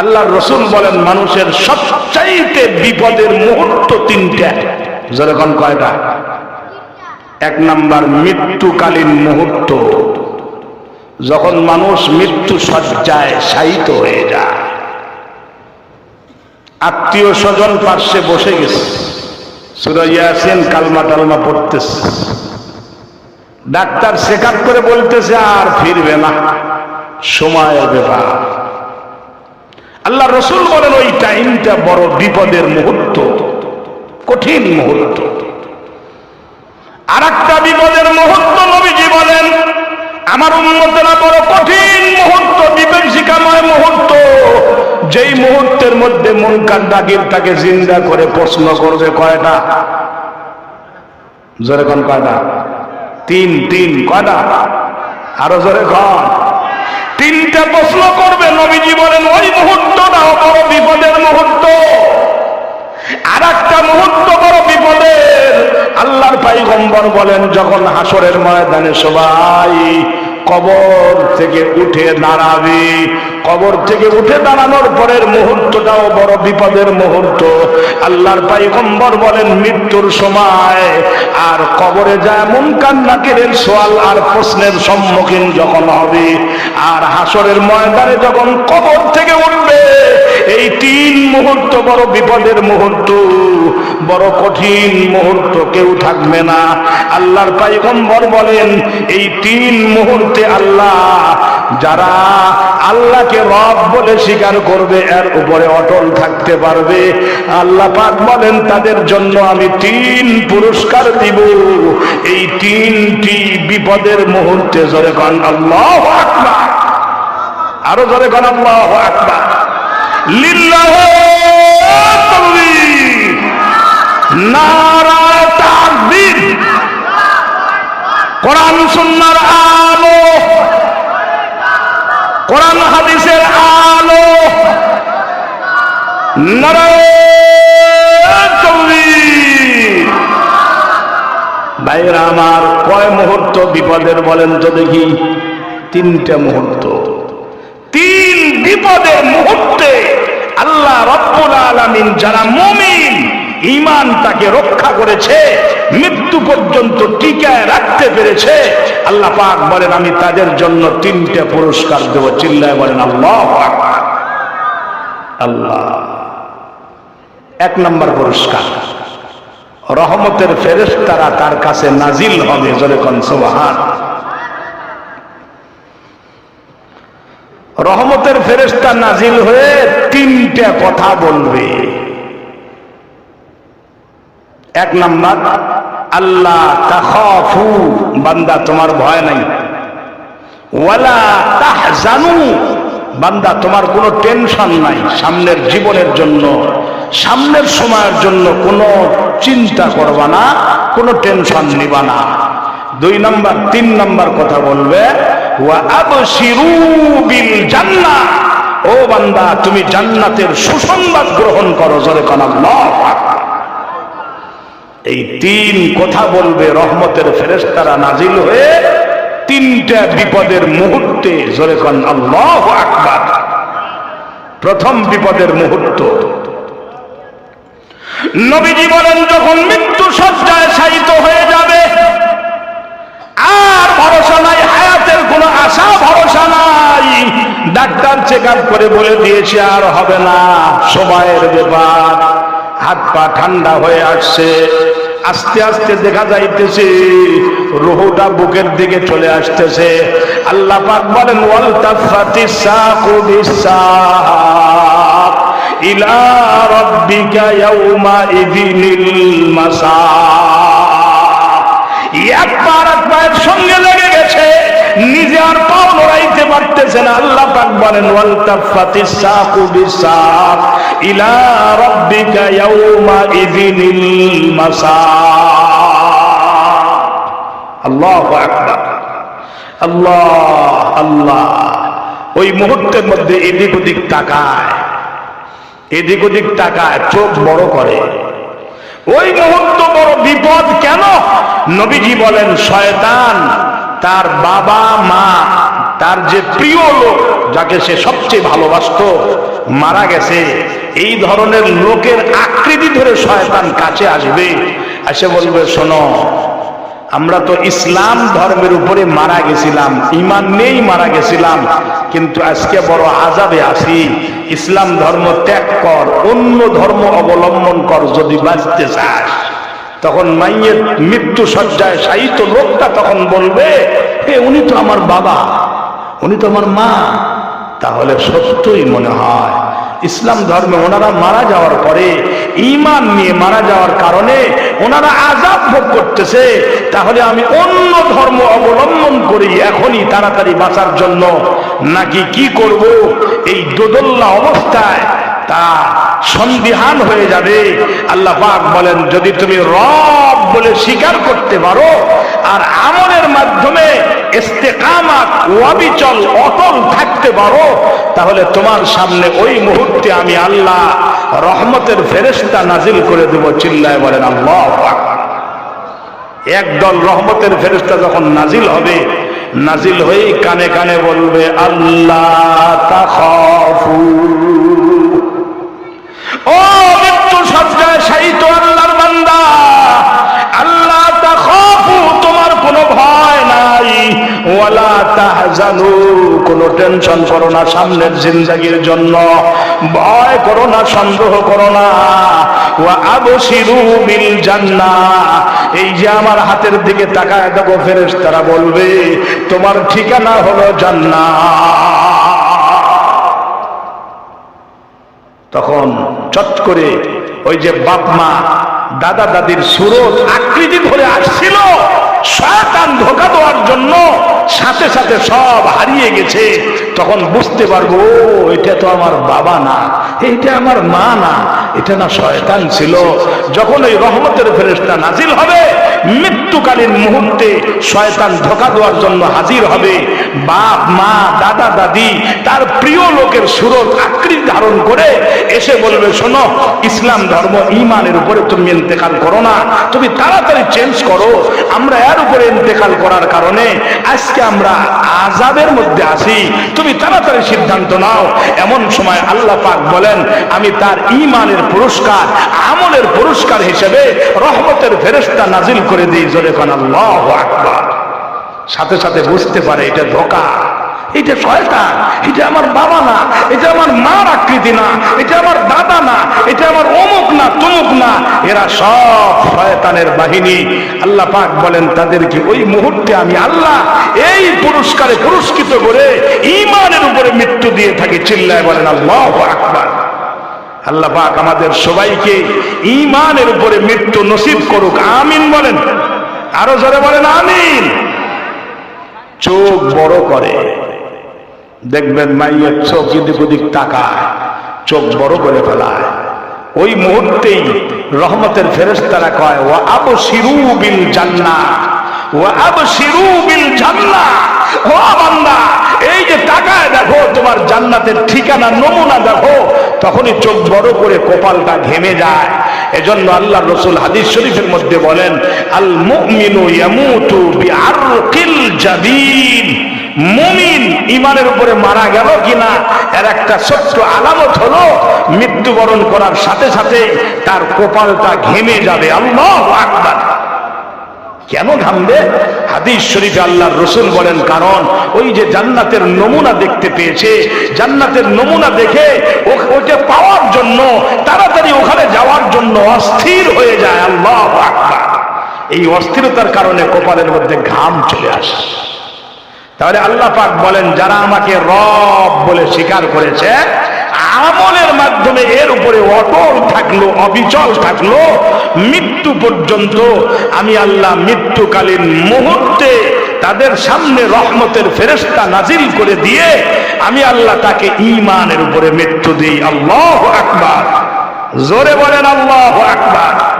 আল্লাহ রসুল বলেন, মানুষের সবচাইতে বিপদের মুহূর্ত তিনটা। যেরকম কয়টা? এক নাম্বার, মৃত্যুকালীন মুহূর্ত। যখন মানুষ মৃত্যু সজ্জায় শায়িত হয়ে যায়। আত্মীয় স্বজন পার্শ্বে বসে গেছে। সুরাইয়াসিন কালমা টালমা পড়তেছে। ডাক্তার চেক করে বলতেছে, আর ফিরবে না। সময়ের ব্যাপার। আল্লাহ রসুল বলেন, ওই টাইমটা বড় বিপদের মুহূর্ত, কঠিন মুহূর্ত। আর একটা বিপদের মুহূর্ত নবীজি বলেন, আমার উন্নতরা বড় কঠিন মুহূর্ত বিভীষিকাময় মুহূর্ত। যেই মুহূর্তের মধ্যে মুনকার ডাকির তাকে জিন্দা করে প্রশ্ন করবে কয়টা? জোরে কোন কয়টা? তিন তিন, কয়টা? আরও জোরে কন। তিনটা প্রশ্ন করবে নবীজি বলেন, ওই মুহূর্ত না, বড় বিপদের মুহূর্ত। আর একটা মুহূর্ত বড় বিপদের। আল্লাহর পাইগম্বর বলেন, যখন হাসরের ময়দানে সবাই কবর থেকে উঠে দাঁড়াবে। কবর থেকে উঠে দাঁড়ানোর পরের মুহূর্তটাও বড় বিপদের মুহূর্ত। আল্লাহর পাইগম্বর বলেন, মৃত্যুর সময়। আর কবরে যায় মন কান্নাকের সোয়াল আর প্রশ্নের সম্মুখীন যখন হবে। আর হাসরের ময়দানে যখন কবর থেকে উঠবে মুহূর্ত বড় বিপদের মুহূর্ত, বড় কঠিন মুহূর্ত, কেউ থাকবে না। আল্লাহর পাইগম্বর বলেন, এই তিন মুহূর্তে আল্লাহ যারা আল্লাহকে রব বলে স্বীকার করবে, এর উপরে অটল থাকতে পারবে। আল্লাহ পাক বলেন, তাদের জন্য আমি তিন পুরস্কার দিব। এই তিনটি বিপদের মুহূর্তে জোরে কন, আল্লাহ আরও জোরে কন, আল্লাহ আকবার। নারা তাকবীর। কোরআন সুন্নাহর আলো। হাদিসের আলো। আমার কয় মুহূর্ত বিপদের বলেন তো দেখি? তিনটা মুহূর্ত। তিন বিপদের মুহূর্তে আল্লাহ রব্বুল আলামিন যারা মুমিন ইমান তাকে রক্ষা করেছে, মৃত্যু পর্যন্ত টিকায় রাখতে পেরেছে। আল্লাহ পাক বলেন, আমি তাদের জন্য তিনটে পুরস্কার দেব। চিল্লায় বলেন, আল্লাহ আল্লাহ। এক নম্বর পুরস্কার, রহমতের ফেরেশতারা তার কাছে নাজিল হবে, জোরে কন রহমতের ফেরেশতা নাজিল হয়ে তিনটা কথা বলবে। এক নাম্বার, আল্লাহ তাখাফু, বান্দা তোমার ভয় নাই। ওয়ালা তাহ তাহজানু, বান্দা তোমার কোনো টেনশন নাই, সামনের জীবনের জন্য, সামনের সময়ের জন্য কোনো চিন্তা করবা না, কোনো টেনশন নিবা না। দুই নাম্বার, তিন নাম্বার কথা বলবে ও বান্দা, তুমি জান্নাতের সুসংবাদ গ্রহণ করো, জোরে কোন আল্লাহু আকবার। এই তিন কথা বলবে রহমতের ফেরেশতারা নাজিল হয়ে তিনটা বিপদের মুহূর্তে জোরে কন, আল্লাহ আকবার। প্রথম বিপদের মুহূর্ত। নবীজি বলেন, যখন মৃত্যু সজ্জায় শায়িত হয়ে যাবে, আর ভরসা নাই, হায়াতের কোনো আশা, ভরসা নাই। ডাক্তার চেক করে বলে দিয়েছে, আর হবে না, সময়ের ব্যাপার। হাত পা ঠান্ডা হয়ে আসছে। আস্তে আস্তে দেখা যাইতেছে, রুহুটা বুকের দিকে চলে আসতেছে। আল্লাহ পাক বলেন, ওয়াল তাফাতিস সাকু বিসাক ইলা রাব্বিকা ইদিনিল মাসাক। একবার এক পায়ের সঙ্গে লেগে গেছে, নিজে আর পাও লড়াইতে পারতেছে না। আল্লাহ পাক বলেন, ওয়াল তাফাতিস সাকু বিসাক ইলা রাব্বিকা ইয়াউমা ইদিনিল মাসাক আল্লাহু, আল্লাহ। ওই মুহূর্তের মধ্যে এদিক ওদিক তাকায়। এদিক ওদিক তাকায়, চোখ বড় করে। ওই মুহূর্ত বড় বিপদ কেন? নবীজি বলেন, শয়তান তার বাবা, মা, তার যে প্রিয় লোক, যাকে সে সবচেয়ে ভালোবাসতো, মারা গেছে। এই ধরনের লোকের আকৃতি ধরে শয়তান কাছে আসবে। এসে বলবে, শোনো, আমরা তো ইসলাম ধর্মের উপরে মারা গেছিলাম, ইমান নেই মারা গেছিলাম, কিন্তু আজকে বড় আজাবে আসি ইসলাম ধর্ম ত্যাগ কর, অন্য ধর্ম অবলম্বন কর যদি বাঁচতে চাস। তখন মাইয়ের মৃত্যু সজ্জায় সাহিত্য লোকটা তখন বলবে, হে, উনি তো আমার বাবা, উনি তো আমার মা, তাহলে সত্যই মনে হয় ইসলাম ধর্মে ওনারা মারা যাওয়ার পরে ইমান নিয়ে মারা যাওয়ার কারণে ওনারা আজাদ ভোগ করতেছে। তাহলে আমি অন্য ধর্ম অবলম্বন করি এখনই তাড়াতাড়ি বাঁচার জন্য। নাকি কি করব? এই দোদল্লা অবস্থায় তা সন্দিহান হয়ে যাবে। আল্লাহ পাক বলেন, যদি তুমি রব বলে স্বীকার করতে পারো, আর আমলের মাধ্যমে ওয়াবিচল অটল থাকতে পারো, তাহলে তোমার সামনে ওই মুহূর্তে আমি আল্লাহ রহমতের ফেরেশতা নাজিল করে দেব। চিল্লায় বলেন, আল্লাহ একদল রহমতের ফেরেশতা যখন নাজিল হবে, নাজিল হয়েই কানে কানে বলবে, আল্লাহ তাখাফু ও মৃত্যু সজ্জায় শায়িত আল্লাহর বান্দা। আল্লাহ তাখাফু তোমার কোনো ভয় নাই। ওয়ালা তাহজানু, কোনো টেনশন করো না সামনের জিন্দেগির জন্য। ভয় করো না, সন্দেহ করো না। ওয়া আবশিরু বিল জান্নাহ এই যে আমার হাতের দিকে তাকায় দেখো ফেরেশতারা বলবে, তোমার ঠিকানা হলো জান্নাত। তখন চট করে ওই যে বাপ মা দাদা দাদির সুরত আকৃতি ধরে আসছিল শয়তান ধোকা সাথে সাথে সব হারিয়ে গেছে। তখন বুঝতে পারব এটা তো আমার বাবা না এটা আমার মা না, এটা না শয়তান ছিল। যখন ওই রহমতের ফেরেস্তা নাজিল হবে, মৃত্যুকালীন মুহূর্তে শয়তান ধোকা দেওয়ার জন্য হাজির হবে। বাপ, মা, দাদা, দাদি, তার প্রিয় লোকের সুরত আকৃতি ধারণ করে এসে বলবে, শোনো, ইসলাম ধর্ম ইমানের উপরে তুমি ইন্তেকাল করো না, তুমি তাড়াতাড়ি চেঞ্জ করো। আমরা এর উপরে ইন্তেকাল করার কারণে আজকে আমরা আজাবের মধ্যে আছি। তুমি তাড়াতাড়ি সিদ্ধান্ত নাও। এমন সময় আল্লাহ পাক বলেন, আমি তার ইমানের পুরস্কার, আমলের পুরস্কার হিসেবে রহমতের ফেরেস্তা নাজিল করে দিই। জোরে কান, আল্লাহ আকবার। সাথে সাথে বুঝতে পারে, এটা ধোকা। এটা শয়তান। এটা আমার বাবা না। এটা আমার মার আকৃতি না। এটা আমার দাদা না। এটা আমার অমুক এরা সব শয়তানের বাহিনী। আল্লাহ পাক বলেন, তাদেরকে ওই মুহূর্তে আমি আল্লাহ এই পুরস্কারে পুরস্কৃত করে ইমানের উপরে মৃত্যু দিয়ে থাকি, চিল্লায় বলেন, আল্লাহ আকবার। আল্লাহ পাক আমাদের সবাইকে ইমানের উপরে মৃত্যু নসিব করুক, আমিন বলেন। আরও জোরে বলেন, আমিন। চোখ বড় করে। দেখবেন মাইয়ের চোখ এদিক ওদিক তাকায়, চোখ বড় করে ফেলায়। ওই মুহূর্তেই রহমতের ফেরেশতারা কয় ও আব শিরু বিল জান্নাহ ও আব শিরু বিল জান্নাহ। ও বান্দা, এই যে তাকায় দেখো, তোমার জান্নাতের ঠিকানা, নমুনা দেখো, তখনই চোখ বড় করে কপালটা ঘেমে যায়। এজন্য আল্লাহ রসুল হাদিস শরীফের মধ্যে বলেন, আল মুমিনু ইয়ামুতু বিআরকিল জাবিন মুমিন ইমানের উপরে মারা গেল কিনা? এর একটা ছোট্ট আলামত হলো, মৃত্যুবরণ করার সাথে সাথে তার কপালটা ঘেমে যাবে। আল্লাহ কেন ঘামবে? হাদিস শরীফে আল্লাহর রসুল বলেন, কারণ ওই যে জান্নাতের নমুনা দেখতে পেয়েছে, জান্নাতের নমুনা দেখে ওকে পাওয়ার জন্য, তাড়াতাড়ি ওখানে যাওয়ার জন্য অস্থির হয়ে যায়। আল্লাহ এই অস্থিরতার কারণে কপালের মধ্যে ঘাম চলে আসে। তাহলে আল্লাহ পাক বলেন, যারা আমাকে রব বলে স্বীকার করেছে, আমলের মাধ্যমে এর উপরে অটল থাকল, অবিচল থাকল, মৃত্যু পর্যন্ত আমি আল্লাহ মৃত্যুকালীন মুহূর্তে তাদের সামনে রহমতের ফেরেস্তা নাজিল করে দিয়ে আমি আল্লাহ তাকে ইমানের উপরে মৃত্যু দিই। আল্লাহ আকবার। জোরে বলেন, আল্লাহ আকবার।